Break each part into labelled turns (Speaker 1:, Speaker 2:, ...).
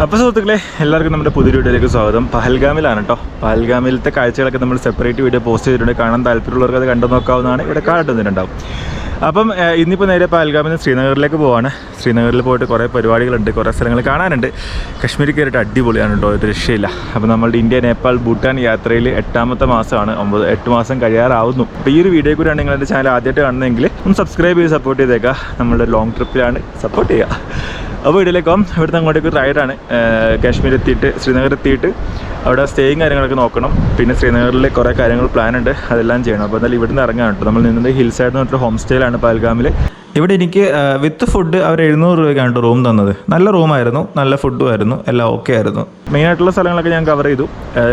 Speaker 1: അപ്പോൾ സുഹൃത്തുക്കളെ എല്ലാവർക്കും നമ്മുടെ പുതിയ വീഡിയോയിലേക്ക് സ്വാഗതം. പഹൽഗാമിലാണ് കേട്ടോ പഹൽഗാമിലത്തെ കാഴ്ചകളൊക്കെ നമ്മൾ സെപ്പറേറ്റ് വീഡിയോ പോസ്റ്റ് ചെയ്തിട്ടുണ്ട്. കാണാൻ താല്പര്യമുള്ളവർക്ക് അത് കണ്ടു നോക്കാവുന്നതാണ് ഇവിടെ കാട്ടുന്നുണ്ടാവും അപ്പം ഇന്നിപ്പോൾ നേരെ പഹൽഗാമിൽ നിന്ന് ശ്രീനഗറിലേക്ക് പോവാണ്. ശ്രീനഗറിൽ പോയിട്ട് കുറേ പരിപാടികളുണ്ട് കുറേ സ്ഥലങ്ങൾ കാണാനുണ്ട്. കശ്മീർ കയറിയിട്ട് അടിപൊളിയാണ് കേട്ടോ ഒരു രക്ഷയില്ല. അപ്പോൾ നമ്മളുടെ ഇന്ത്യ നേപ്പാൾ ഭൂട്ടാൻ യാത്രയിൽ എട്ടാമത്തെ മാസമാണ്. ഒമ്പത് എട്ട് മാസം കഴിയാറാവുന്നു. അപ്പോൾ ഈ ഒരു വീഡിയോ കൂടിയാണ് നിങ്ങൾ എന്റെ ചാനൽ ആദ്യമായിട്ട് കാണുന്നതെങ്കിൽ ഒന്ന് സബ്സ്ക്രൈബ് ചെയ്ത് സപ്പോർട്ട് ചെയ്തേക്കുക നമ്മളുടെ ലോങ് ട്രിപ്പിലാണ് സപ്പോർട്ട് ചെയ്യുക. അപ്പോൾ വീട്ടിലേക്കും ഇവിടുന്ന് അങ്ങോട്ടേക്ക് ഒരു റൈഡാണ് കാശ്മീർ എത്തിയിട്ട് ശ്രീനഗർ എത്തിയിട്ട് അവിടെ സ്റ്റേയും കാര്യങ്ങളൊക്കെ നോക്കണം. പിന്നെ ശ്രീനഗറിൽ കുറേ കാര്യങ്ങൾ പ്ലാൻ ഉണ്ട്. അതെല്ലാം ചെയ്യണം. അപ്പോൾ എന്തായാലും ഇവിടുന്ന് ഇറങ്ങാൻ കേട്ടോ. നമ്മൾ നിന്നത് ഹിൽ സൈഡ് എന്ന് പറഞ്ഞിട്ട് ഹോം സ്റ്റേയിലാണ് പാൽഗാമിൽ ഇവിടെ എനിക്ക് വിത്ത് ഫുഡ് അവർ എഴുന്നൂറ് രൂപയ്ക്കാണ് റൂം തന്നത്. നല്ല റൂമായിരുന്നു നല്ല ഫുഡും ആയിരുന്നു. എല്ലാം ഓക്കെ ആയിരുന്നു. മെയിൻ ആയിട്ടുള്ള സ്ഥലങ്ങളൊക്കെ ഞാൻ കവർ ചെയ്തു.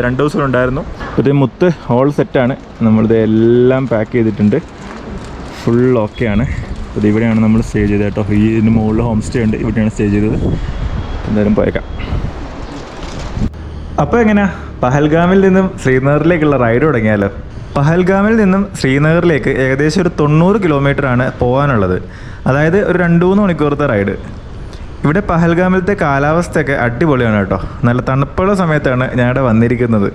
Speaker 1: രണ്ട് ദിവസം ഉണ്ടായിരുന്നു. ഇത് മുത്ത് ഹോൾ സെറ്റാണ് നമ്മളിത് എല്ലാം പാക്ക് ചെയ്തിട്ടുണ്ട്. ഫുൾ ഓക്കെയാണ് അത് ഇവിടെയാണ് നമ്മൾ സ്റ്റേ ചെയ്തത് കേട്ടോ. ഈ ഇതിന് മുകളിൽ ഹോം സ്റ്റേ ഉണ്ട്. ഇവിടെയാണ് സ്റ്റേ ചെയ്തത്. എന്തായാലും പോയേക്കാം. അപ്പോൾ എങ്ങനെയാ പഹൽഗാമിൽ നിന്നും ശ്രീനഗറിലേക്കുള്ള റൈഡ് തുടങ്ങിയാലോ? പഹൽഗാമിൽ നിന്നും ശ്രീനഗറിലേക്ക് ഏകദേശം ഒരു തൊണ്ണൂറ് ആണ് പോകാനുള്ളത് അതായത് ഒരു രണ്ട് മൂന്ന് മണിക്കൂറത്തെ റൈഡ് ഇവിടെ പഹൽഗാമിലത്തെ കാലാവസ്ഥയൊക്കെ അടിപൊളിയാണ് കേട്ടോ. നല്ല തണുപ്പുള്ള സമയത്താണ് ഞാനിവിടെ വന്നിരിക്കുന്നത്.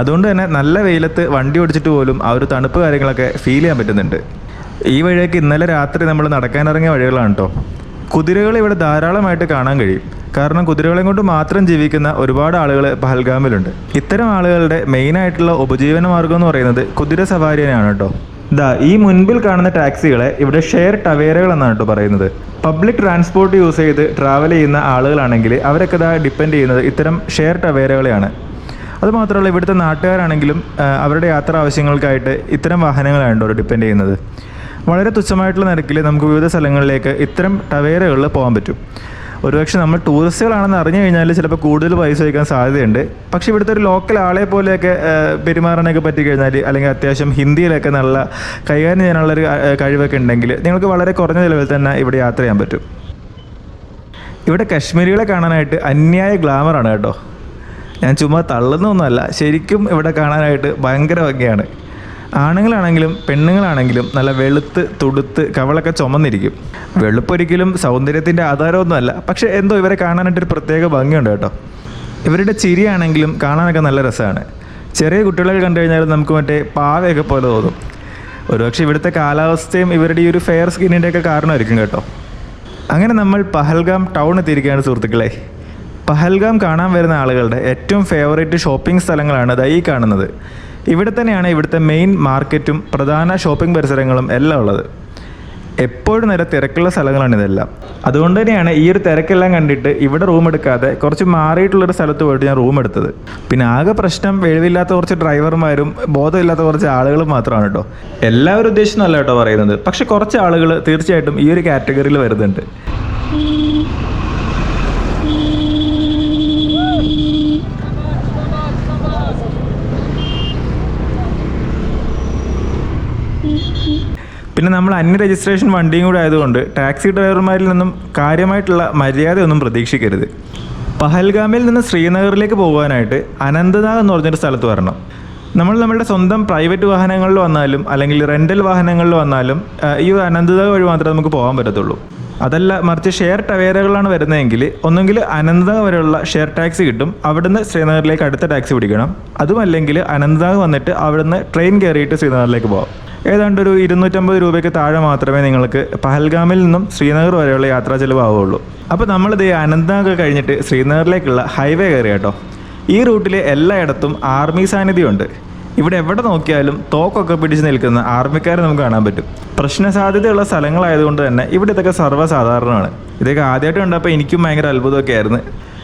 Speaker 1: അതുകൊണ്ട് തന്നെ നല്ല വെയിലത്ത് വണ്ടി ഓടിച്ചിട്ട് പോലും ആ ഒരു തണുപ്പ് കാര്യങ്ങളൊക്കെ ഫീൽ ചെയ്യാൻ പറ്റുന്നുണ്ട്. ഈ വഴിയൊക്കെ ഇന്നലെ രാത്രി നമ്മൾ നടക്കാനിറങ്ങിയ വഴികളാണ് കേട്ടോ. കുതിരകൾ ഇവിടെ ധാരാളമായിട്ട് കാണാൻ കഴിയും. കാരണം കുതിരകളെ കൊണ്ട് മാത്രം ജീവിക്കുന്ന ഒരുപാട് ആളുകൾ പഹൽഗാമിലുണ്ട്. ഇത്തരം ആളുകളുടെ മെയിൻ ആയിട്ടുള്ള ഉപജീവന മാർഗം എന്ന് പറയുന്നത് കുതിര സവാരിയാണ് കേട്ടോ. ദാ ഈ മുൻപിൽ കാണുന്ന ടാക്സികളെ ഇവിടെ ഷെയർ ടവേരകൾ എന്നാണ് കേട്ടോ പറയുന്നത്. പബ്ലിക് ട്രാൻസ്പോർട്ട് യൂസ് ചെയ്ത് ട്രാവൽ ചെയ്യുന്ന ആളുകളാണെങ്കിൽ അവരൊക്കെ ഇതാ ഡിപ്പെൻഡ് ചെയ്യുന്നത് ഇത്തരം ഷെയർ ടവേരകളെയാണ്. അതുമാത്രമല്ല ഇവിടുത്തെ നാട്ടുകാരാണെങ്കിലും അവരുടെ യാത്രാ ആവശ്യങ്ങൾക്കായിട്ട് ഇത്തരം വാഹനങ്ങളാണ് കേട്ടോ ഡിപ്പെൻഡ് ചെയ്യുന്നത്. വളരെ തുച്ഛമായിട്ടുള്ള നിരക്കിൽ നമുക്ക് വിവിധ സ്ഥലങ്ങളിലേക്ക് ഇത്തരം ടവേരകളിൽ പോകാൻ പറ്റും. ഒരുപക്ഷെ നമ്മൾ ടൂറിസ്റ്റുകളാണെന്ന് അറിഞ്ഞു കഴിഞ്ഞാൽ ചിലപ്പോൾ കൂടുതൽ പൈസ വയ്ക്കാൻ സാധ്യതയുണ്ട്. പക്ഷേ ഇവിടുത്തെ ഒരു ലോക്കൽ ആളെ പോലെയൊക്കെ പെരുമാറാനൊക്കെ പറ്റി കഴിഞ്ഞാൽ അല്ലെങ്കിൽ അത്യാവശ്യം ഹിന്ദിയിലൊക്കെ നല്ല കൈകാര്യം ചെയ്യാനുള്ളൊരു കഴിവൊക്കെ ഉണ്ടെങ്കിൽ നിങ്ങൾക്ക് വളരെ കുറഞ്ഞ ചിലവിൽ തന്നെ ഇവിടെ യാത്ര ചെയ്യാൻ പറ്റും. ഇവിടെ കശ്മീരികളെ കാണാനായിട്ട് അന്യായ ഗ്ലാമറാണ് കേട്ടോ. ഞാൻ ചുമ്മാ തള്ളുന്നൊന്നുമല്ല. ശരിക്കും ഇവിടെ കാണാനായിട്ട് ഭയങ്കര ഭംഗിയാണ്. ആണുങ്ങളാണെങ്കിലും പെണ്ണുങ്ങളാണെങ്കിലും നല്ല വെളുത്ത് തുടുത്ത് കവളൊക്കെ ചുമന്നിരിക്കും. വെളുപ്പൊരിക്കലും സൗന്ദര്യത്തിന്റെ ആധാരമൊന്നുമല്ല. പക്ഷേ എന്തോ ഇവരെ കാണാനായിട്ടൊരു പ്രത്യേക ഭംഗിയുണ്ട് കേട്ടോ. ഇവരുടെ ചിരിയാണെങ്കിലും കാണാനൊക്കെ നല്ല രസമാണ്. ചെറിയ കുട്ടികളൊക്കെ കണ്ടു കഴിഞ്ഞാൽ നമുക്ക് മറ്റേ പാവയൊക്കെ പോലെ തോന്നും. ഒരുപക്ഷെ ഇവിടുത്തെ കാലാവസ്ഥയും ഇവരുടെ ഈ ഒരു ഫെയർ സ്കിന്നിന്റെ ഒക്കെ കാരണമായിരിക്കും കേട്ടോ. അങ്ങനെ നമ്മൾ പഹൽഗാം ടൗൺ എത്തിയിരിക്കുകയാണ് സുഹൃത്തുക്കളെ. പഹൽഗാം കാണാൻ വരുന്ന ആളുകളുടെ ഏറ്റവും ഫേവറേറ്റ് ഷോപ്പിംഗ് സ്ഥലങ്ങളാണ് ദാ കാണുന്നത്. ഇവിടെ തന്നെയാണ് ഇവിടുത്തെ മെയിൻ മാർക്കറ്റും പ്രധാന ഷോപ്പിംഗ് പരിസരങ്ങളും എല്ലാം ഉള്ളത്. എപ്പോഴും നേരെ തിരക്കുള്ള സ്ഥലങ്ങളാണ് ഇതെല്ലാം. അതുകൊണ്ട് തന്നെയാണ് ഈ ഒരു തിരക്കെല്ലാം കണ്ടിട്ട് ഇവിടെ റൂം എടുക്കാതെ കുറച്ച് മാറിയിട്ടുള്ളൊരു സ്ഥലത്ത് പോയിട്ട് ഞാൻ റൂം എടുത്തത്. പിന്നെ ആകെ പ്രശ്നം വെളിവില്ലാത്ത കുറച്ച് ഡ്രൈവർമാരും ബോധമില്ലാത്ത കുറച്ച് ആളുകളും മാത്രമാണ് കേട്ടോ എല്ലാവരും ഉദ്ദേശിച്ചല്ല കേട്ടോ പറയുന്നത്. പക്ഷെ കുറച്ച് ആളുകൾ തീർച്ചയായിട്ടും ഈ ഒരു കാറ്റഗറിയിൽ വരുന്നുണ്ട്. പിന്നെ നമ്മൾ അന്യ രജിസ്ട്രേഷൻ വണ്ടിയും കൂടെ ആയതുകൊണ്ട് ടാക്സി ഡ്രൈവർമാരിൽ നിന്നും കാര്യമായിട്ടുള്ള മര്യാദയൊന്നും പ്രതീക്ഷിക്കരുത്. പഹൽഗാമിൽ നിന്ന് ശ്രീനഗറിലേക്ക് പോകാനായിട്ട് അനന്തനാഗ് എന്ന് പറഞ്ഞൊരു സ്ഥലത്ത് വരണം. നമ്മൾ നമ്മുടെ സ്വന്തം പ്രൈവറ്റ് വാഹനങ്ങളിൽ വന്നാലും അല്ലെങ്കിൽ റെന്റൽ വാഹനങ്ങളിൽ വന്നാലും ഈ ഒരു അനന്തനാഗ് വഴി മാത്രമേ നമുക്ക് പോകാൻ പറ്റത്തുള്ളൂ. അതല്ല മറിച്ച് ഷെയർ ടവേരകളാണ് വരുന്നതെങ്കിൽ ഒന്നുകിൽ അനന്തനാഗ് വരെയുള്ള ഷെയർ ടാക്സി കിട്ടും അവിടുന്ന് ശ്രീനഗറിലേക്ക് അടുത്ത ടാക്സി പിടിക്കണം. അതുമല്ലെങ്കിൽ അനന്തനാഗ് വന്നിട്ട് അവിടുന്ന് ട്രെയിൻ കയറിയിട്ട് ശ്രീനഗറിലേക്ക് പോകാം. ഏതാണ്ട് ഒരു ഇരുന്നൂറ്റമ്പത് രൂപയ്ക്ക് താഴെ മാത്രമേ നിങ്ങൾക്ക് പഹൽഗാമിൽ നിന്നും ശ്രീനഗർ വരെയുള്ള യാത്രാ ചെലവാവുള്ളൂ. അപ്പോൾ നമ്മളിത് അനന്തനാഗ് കഴിഞ്ഞിട്ട് ശ്രീനഗറിലേക്കുള്ള ഹൈവേ കയറി കേട്ടോ. ഈ റൂട്ടിലെ എല്ലായിടത്തും ആർമി സാന്നിധ്യമുണ്ട്. ഇവിടെ എവിടെ നോക്കിയാലും തോക്കൊക്കെ പിടിച്ച് നിൽക്കുന്ന ആർമിക്കാരെ നമുക്ക് കാണാൻ പറ്റും. പ്രശ്ന സാധ്യതയുള്ള സ്ഥലങ്ങളായതുകൊണ്ട് തന്നെ ഇവിടെ ഇതൊക്കെ സർവസാധാരണമാണ്. ഇതൊക്കെ ആദ്യമായിട്ട് കണ്ടപ്പോൾ എനിക്കും ഭയങ്കര അത്ഭുതമൊക്കെ ആയിരുന്നു.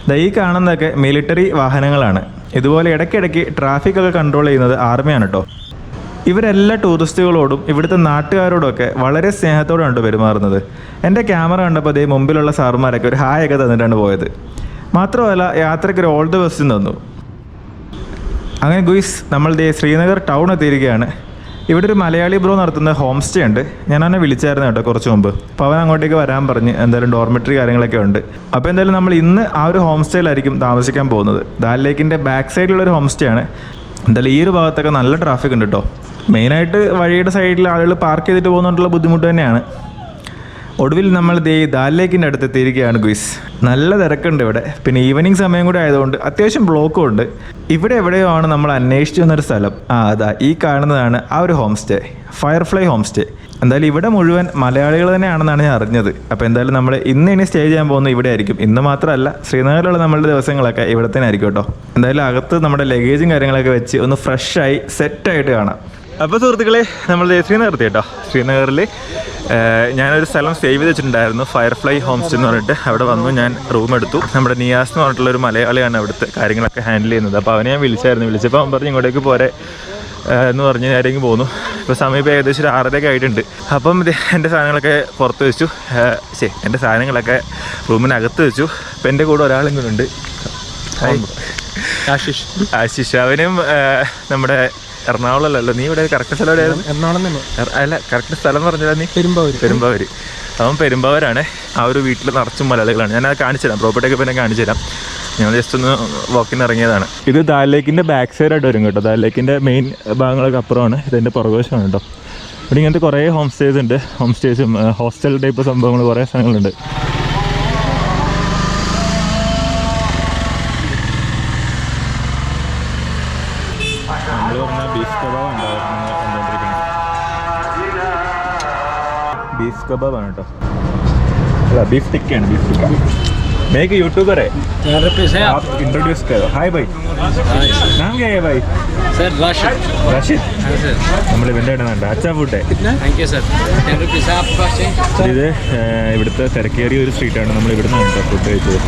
Speaker 1: ദാ ഈ കാണുന്നതൊക്കെ മിലിറ്ററി വാഹനങ്ങളാണ്. ഇതുപോലെ ഇടയ്ക്കിടയ്ക്ക് ട്രാഫിക് കൺട്രോൾ ചെയ്യുന്നത് ആർമിയാണ് കേട്ടോ. ഇവരെല്ലാ ടൂറിസ്റ്റുകളോടും ഇവിടുത്തെ നാട്ടുകാരോടൊക്കെ വളരെ സ്നേഹത്തോടാണ് പെരുമാറുന്നത്. എന്റെ ക്യാമറ കണ്ടപ്പോൾ അതേ മുമ്പിലുള്ള സാറുമാരൊക്കെ ഒരു ഹായ് ഒക്കെ തന്നിട്ടാണ് പോയത്. മാത്രമല്ല യാത്രയ്ക്ക് ഒരു ഓൾ ദ ബെസ്റ്റും തന്നു. അങ്ങനെ ഗുയിസ് നമ്മൾ ദേ ശ്രീനഗർ ടൗൺ എത്തിയിരിക്കുകയാണ്. ഇവിടെ ഒരു മലയാളി ബ്രോ നടത്തുന്ന ഹോം സ്റ്റേ ഉണ്ട്. ഞാൻ അവനെ വിളിച്ചായിരുന്നു കേട്ടോ കുറച്ച് മുമ്പ്. അപ്പോൾ അവൻ അങ്ങോട്ടേക്ക് വരാൻ പറഞ്ഞ് എന്തായാലും ഡോർമെറ്ററി കാര്യങ്ങളൊക്കെ ഉണ്ട്. അപ്പോൾ എന്തായാലും നമ്മൾ ഇന്ന് ആ ഒരു ഹോം സ്റ്റേയിലായിരിക്കും താമസിക്കാൻ പോകുന്നത്. ദാൽ ലേക്കിന്റെ ബാക്ക് സൈഡിലുള്ള ഒരു ഹോം സ്റ്റേ ആണ്. എന്തായാലും ഈ ഒരു ഭാഗത്തൊക്കെ നല്ല ട്രാഫിക് ഉണ്ട് കേട്ടോ. മെയിനായിട്ട് വഴിയുടെ സൈഡിൽ ആളുകൾ പാർക്ക് ചെയ്തിട്ട് പോകുന്നതുകൊണ്ടുള്ള ബുദ്ധിമുട്ട് തന്നെയാണ്. ഒടുവിൽ നമ്മൾ ദേ ദാൽ ലേക്കിന്റെ അടുത്ത് എത്തിയിരിക്കുകയാണ് ഗുയിസ്. നല്ല തിരക്കുണ്ട് ഇവിടെ. പിന്നെ ഈവനിങ് സമയം കൂടെ ആയതുകൊണ്ട് അത്യാവശ്യം ബ്ലോക്കും ഉണ്ട്. ഇവിടെ എവിടെയോ ആണ് നമ്മൾ അന്വേഷിച്ചു വന്നൊരു സ്ഥലം. ആ അതാ ഈ കാണുന്നതാണ് ആ ഒരു home stay firefly home stay എന്തായാലും ഇവിടെ മുഴുവൻ മലയാളികൾ തന്നെയാണെന്നാണ് ഞാൻ അറിഞ്ഞത്. അപ്പോൾ എന്തായാലും നമ്മൾ ഇന്ന് ഇനി സ്റ്റേ ചെയ്യാൻ പോകുന്നത് ഇവിടെ ആയിരിക്കും. ഇന്ന് മാത്രമല്ല ശ്രീനഗറിലുള്ള നമ്മുടെ ദിവസങ്ങളൊക്കെ ഇവിടെ തന്നെ ആയിരിക്കും കേട്ടോ. എന്തായാലും അകത്ത് നമ്മുടെ ലഗേജും കാര്യങ്ങളൊക്കെ വെച്ച് ഒന്ന് ഫ്രഷായി സെറ്റായിട്ട് കാണാം. അപ്പോൾ സുഹൃത്തുക്കളെ നമ്മൾ ശ്രീനഗർ കേട്ടോ. ശ്രീനഗറിൽ ഞാനൊരു സ്ഥലം സേവ് ചെയ്ത് വെച്ചിട്ടുണ്ടായിരുന്നു ഫയർഫ്ലൈ ഹോംസ്റ്റേ എന്ന് പറഞ്ഞിട്ട്. അവിടെ വന്നു ഞാൻ റൂം എടുത്തു. നമ്മുടെ നിയാസ് എന്ന് പറഞ്ഞിട്ടുള്ള ഒരു മലയാളിയാണ് അവിടുത്തെ കാര്യങ്ങളൊക്കെ ഹാൻഡിൽ ചെയ്യുന്നത്. അപ്പോൾ അവനെ ഞാൻ വിളിച്ചായിരുന്നു. വിളിച്ചപ്പോൾ അവൻ പറഞ്ഞു ഇങ്ങോട്ടേക്ക് പോരെ. എന്ന് പറഞ്ഞ് നേരെങ്കിൽ പോന്നു. ഇപ്പോൾ സമയം ഏകദേശം ഒരു ആറരയൊക്കെ ആയിട്ടുണ്ട്. അപ്പം എന്റെ എന്റെ സാധനങ്ങളൊക്കെ പുറത്ത് വെച്ചു. എന്റെ സാധനങ്ങളൊക്കെ റൂമിനകത്ത് വെച്ചു. അപ്പം എന്റെ കൂടെ ഒരാളും കൂടെ ഉണ്ട്.
Speaker 2: ആശിഷ്.
Speaker 1: ആശിഷ്. അവനും നമ്മുടെ എറണാകുളമല്ലല്ലോ. നീ ഇവിടെ കറക്റ്റ് സ്ഥലം എവിടെയായിരുന്നു?
Speaker 2: എറണാകുളം തന്നെ.
Speaker 1: അല്ല കറക്റ്റ് സ്ഥലം പറഞ്ഞാൽ നീ?
Speaker 2: പെരുമ്പാവൂര്.
Speaker 1: പെരുമ്പാവൂര്. അവൻ പെരുമ്പാവൂരാണ്. ആ ഒരു വീട്ടിൽ നിറച്ചും മലയാളികളാണ്. ഞാൻ അത് കാണിച്ചു തരാം. പ്രോപ്പർട്ടി ഒക്കെ പിന്നെ കാണിച്ചു തരാം. ഞങ്ങൾ ജസ്റ്റ് ഒന്ന് വാക്കിന് ഇറങ്ങിയതാണ്. ഇത് ദാൽ ലേക്കിന്റെ ബാക്ക് സൈഡായിട്ട് വരും കേട്ടോ. ദാൽ ലേക്കിന്റെ മെയിൻ ഭാഗങ്ങളൊക്കെ അപ്പുറമാണ്. ഇതിന്റെ പുറകുവശമാണ് കേട്ടോ. ഇവിടെ ഇങ്ങനത്തെ കുറേ ഹോം സ്റ്റേസ് ഉണ്ട് ഹോം സ്റ്റേസും ഹോസ്റ്റൽ ടൈപ്പ് സംഭവങ്ങൾ കുറേ സ്ഥലങ്ങളുണ്ട്. ബീഫ് കബാബ് ബീഫ് കബാബ് ആണ് കേട്ടോ അല്ല ബീഫ് ടിക്കയാണ് ബീഫ് ടിക്ക मैं एक यूट्यूबर है आप इंट्रोड्यूस करो हाय भाई नाम क्या है भाई
Speaker 2: सर राशन
Speaker 1: റഷീദ് നമ്മൾ ഇവൻ്റെ ഇടുന്നുണ്ട് അച്ഛാ food
Speaker 2: thank you sir ten rupees है आपके पास चाहिए
Speaker 1: ഇത് ഏഹ്, ഇവിടുത്തെ തിരക്കേറിയ ഒരു സ്ട്രീറ്റാണ് നമ്മൾ ഇവിടുന്ന് കേട്ടോ ഫുഡ് കഴിച്ചത്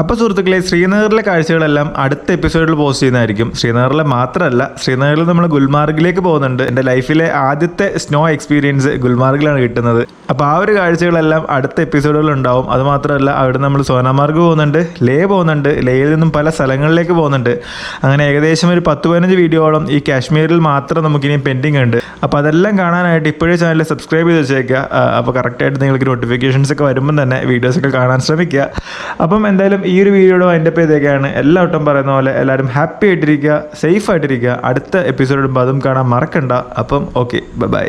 Speaker 1: അപ്പോൾ സുഹൃത്തുക്കളെ ശ്രീനഗറിലെ കാഴ്ചകളെല്ലാം അടുത്ത എപ്പിസോഡിൽ പോസ്റ്റ് ചെയ്യുന്നതായിരിക്കും. ശ്രീനഗറിലെ മാത്രമല്ല ശ്രീനഗറിൽ നമ്മൾ ഗുൽമാർഗിലേക്ക് പോകുന്നുണ്ട്. എന്റെ ലൈഫിലെ ആദ്യത്തെ സ്നോ എക്സ്പീരിയൻസ് ഗുൽമാർഗിലാണ് കിട്ടുന്നത്. അപ്പോൾ ആ ഒരു കാഴ്ചകളെല്ലാം അടുത്ത എപ്പിസോഡുകളുണ്ടാവും അതുമാത്രമല്ല അവിടെ നമ്മൾ സോനാമാർഗ് പോകുന്നുണ്ട് ലേ പോകുന്നുണ്ട് ലേയിൽ നിന്നും പല സ്ഥലങ്ങളിലേക്ക് പോകുന്നുണ്ട്. അങ്ങനെ ഏകദേശം ഒരു പത്ത് പതിനഞ്ച് വീഡിയോളം ഈ കാശ്മീരിൽ മാത്രം നമുക്കിനി പെൻഡിങ് ഉണ്ട്. അപ്പോൾ അതെല്ലാം കാണാനായിട്ട് ഇപ്പോഴേ ചാനൽ സബ്സ്ക്രൈബ് ചെയ്ത് വെച്ചേക്കുക. അപ്പോൾ കറക്റ്റായിട്ട് നിങ്ങൾക്ക് നോട്ടിഫിക്കേഷൻസ് ഒക്കെ വരുമ്പം തന്നെ വീഡിയോസൊക്കെ കാണാൻ ശ്രമിക്കുക. അപ്പം എന്തായാലും ഈ ഒരു വീഡിയോയുടെ വൈൻഡപ്പ് ചെയ്തേക്കാണ്. എല്ലാ വട്ടം പറയുന്ന പോലെ എല്ലാവരും ഹാപ്പി ആയിട്ടിരിക്കുക സേഫ് ആയിട്ടിരിക്കുക. അടുത്ത എപ്പിസോഡ് ഇടുമ്പോൾ അതും കാണാൻ മറക്കണ്ട. അപ്പം ഓക്കെ ബൈ